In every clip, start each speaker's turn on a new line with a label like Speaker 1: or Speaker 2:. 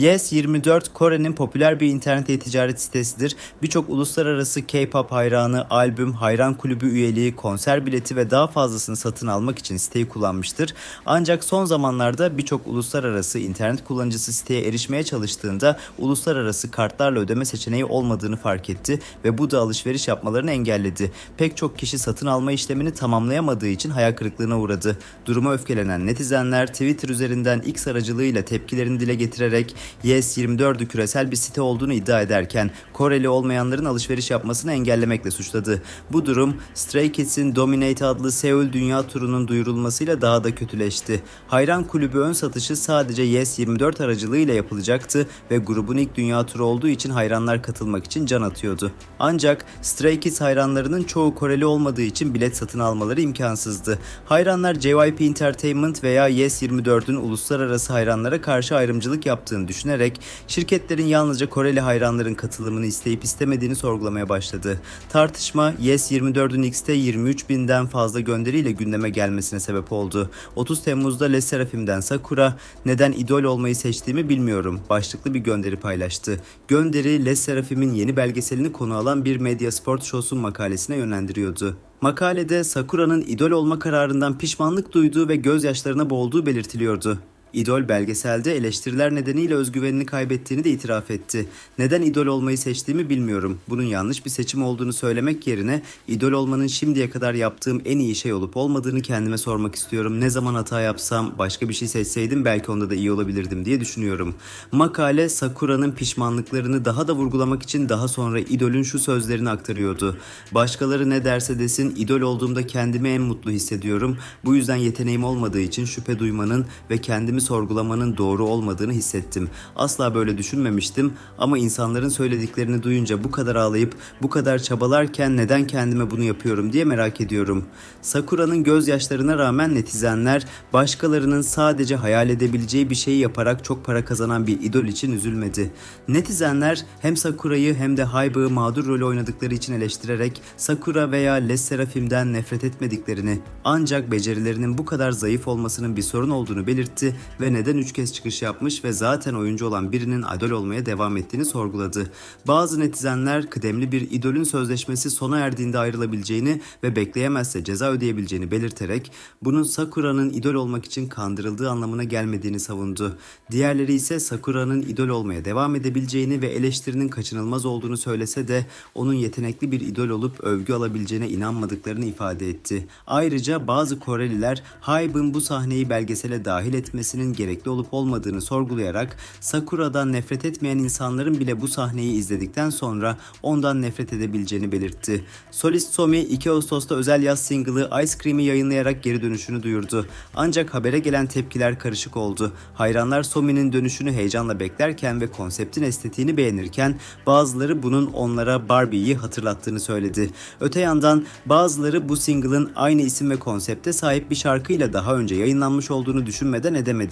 Speaker 1: Yes24 Kore'nin popüler bir internet e-ticaret sitesidir. Birçok uluslararası K-pop hayranı, albüm, hayran kulübü üyeliği, konser bileti ve daha fazlasını satın almak için siteyi kullanmıştır. Ancak son zamanlarda birçok uluslararası internet kullanıcısı siteye erişmeye çalıştığında uluslararası kartlarla ödeme seçeneği olmadığını fark etti ve bu da alışveriş yapmalarını engelledi. Pek çok kişi satın alma işlemini tamamlayamadığı için hayal kırıklığına uğradı. Duruma öfkelenen netizenler Twitter üzerinden X aracılığıyla tepkilerini dile getirerek Yes24'ü küresel bir site olduğunu iddia ederken Koreli olmayanların alışveriş yapmasını engellemekle suçladı. Bu durum Stray Kids'in Dominate adlı Seul Dünya Turu'nun duyurulmasıyla daha da kötüleşti. Hayran kulübü ön satışı sadece Yes24 aracılığıyla yapılacaktı ve grubun ilk dünya turu olduğu için hayranlar katılmak için can atıyordu. Ancak Stray Kids hayranlarının çoğu Koreli olmadığı için bilet satın almaları imkansızdı. Hayranlar JYP Entertainment veya Yes24'ün uluslararası hayranlara karşı ayrımcılık yaptığını düşünerek şirketlerin yalnızca Koreli hayranların katılımını isteyip istemediğini sorgulamaya başladı. Tartışma Yes24'ün X'te 23 binden fazla gönderiyle gündeme gelmesine sebep oldu. 30 Temmuz'da Les Seraphim'den Sakura neden idol olmayı seçtiğimi bilmiyorum başlıklı bir gönderi paylaştı. Gönderi Les Seraphim'in yeni belgeselini konu alan bir Media Sport Show'sun makalesine yönlendiriyordu. Makalede Sakura'nın idol olma kararından pişmanlık duyduğu ve gözyaşlarına boğulduğu belirtiliyordu. İdol belgeselde eleştiriler nedeniyle özgüvenini kaybettiğini de itiraf etti. Neden idol olmayı seçtiğimi bilmiyorum. Bunun yanlış bir seçim olduğunu söylemek yerine idol olmanın şimdiye kadar yaptığım en iyi şey olup olmadığını kendime sormak istiyorum. Ne zaman hata yapsam başka bir şey seçseydim belki onda da iyi olabilirdim diye düşünüyorum. Makale Sakura'nın pişmanlıklarını daha da vurgulamak için daha sonra idolün şu sözlerini aktarıyordu. Başkaları ne derse desin idol olduğumda kendimi en mutlu hissediyorum. Bu yüzden yeteneğim olmadığı için şüphe duymanın ve kendimi sorgulamanın doğru olmadığını hissettim. Asla böyle düşünmemiştim ama insanların söylediklerini duyunca bu kadar ağlayıp bu kadar çabalarken neden kendime bunu yapıyorum diye merak ediyorum. Sakura'nın gözyaşlarına rağmen netizenler başkalarının sadece hayal edebileceği bir şeyi yaparak çok para kazanan bir idol için üzülmedi. Netizenler hem Sakura'yı hem de Hybe'ı mağdur rolü oynadıkları için eleştirerek Sakura veya Les Seraphim'den nefret etmediklerini ancak becerilerinin bu kadar zayıf olmasının bir sorun olduğunu belirtti ve neden 3 kez çıkış yapmış ve zaten oyuncu olan birinin idol olmaya devam ettiğini sorguladı. Bazı netizenler kıdemli bir idolün sözleşmesi sona erdiğinde ayrılabileceğini ve bekleyemezse ceza ödeyebileceğini belirterek bunun Sakura'nın idol olmak için kandırıldığı anlamına gelmediğini savundu. Diğerleri ise Sakura'nın idol olmaya devam edebileceğini ve eleştirinin kaçınılmaz olduğunu söylese de onun yetenekli bir idol olup övgü alabileceğine inanmadıklarını ifade etti. Ayrıca bazı Koreliler Hybe'ın bu sahneyi belgesele dahil etmesinin gerekli olup olmadığını sorgulayarak Sakura'dan nefret etmeyen insanların bile bu sahneyi izledikten sonra ondan nefret edebileceğini belirtti. Solist Somi 2 Ağustos'ta özel yaz single'ı Ice Cream'i yayınlayarak geri dönüşünü duyurdu. Ancak habere gelen tepkiler karışık oldu. Hayranlar Somi'nin dönüşünü heyecanla beklerken ve konseptin estetiğini beğenirken bazıları bunun onlara Barbie'yi hatırlattığını söyledi. Öte yandan bazıları bu single'ın aynı isim ve konsepte sahip bir şarkıyla daha önce yayınlanmış olduğunu düşünmeden edemedi.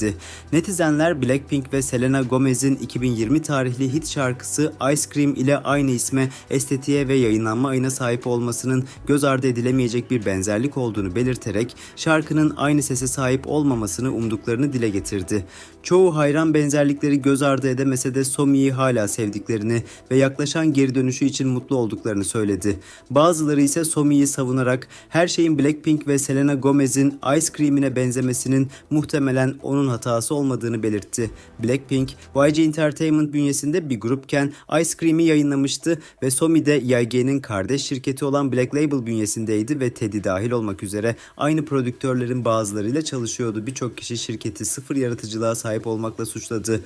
Speaker 1: Netizenler Blackpink ve Selena Gomez'in 2020 tarihli hit şarkısı Ice Cream ile aynı isme, estetiğe ve yayınlanma ayına sahip olmasının göz ardı edilemeyecek bir benzerlik olduğunu belirterek şarkının aynı sese sahip olmamasını umduklarını dile getirdi. Çoğu hayran benzerlikleri göz ardı edemese de Somi'yi hala sevdiklerini ve yaklaşan geri dönüşü için mutlu olduklarını söyledi. Bazıları ise Somi'yi savunarak her şeyin Blackpink ve Selena Gomez'in Ice Cream'ine benzemesinin muhtemelen onun hatası olmadığını belirtti. Blackpink, YG Entertainment bünyesinde bir grupken Ice Cream'i yayınlamıştı ve Somi de YG'nin kardeş şirketi olan Black Label bünyesindeydi ve Teddy dahil olmak üzere aynı prodüktörlerin bazılarıyla çalışıyordu. Birçok kişi şirketi sıfır yaratıcılığa sahip olmakla suçladı.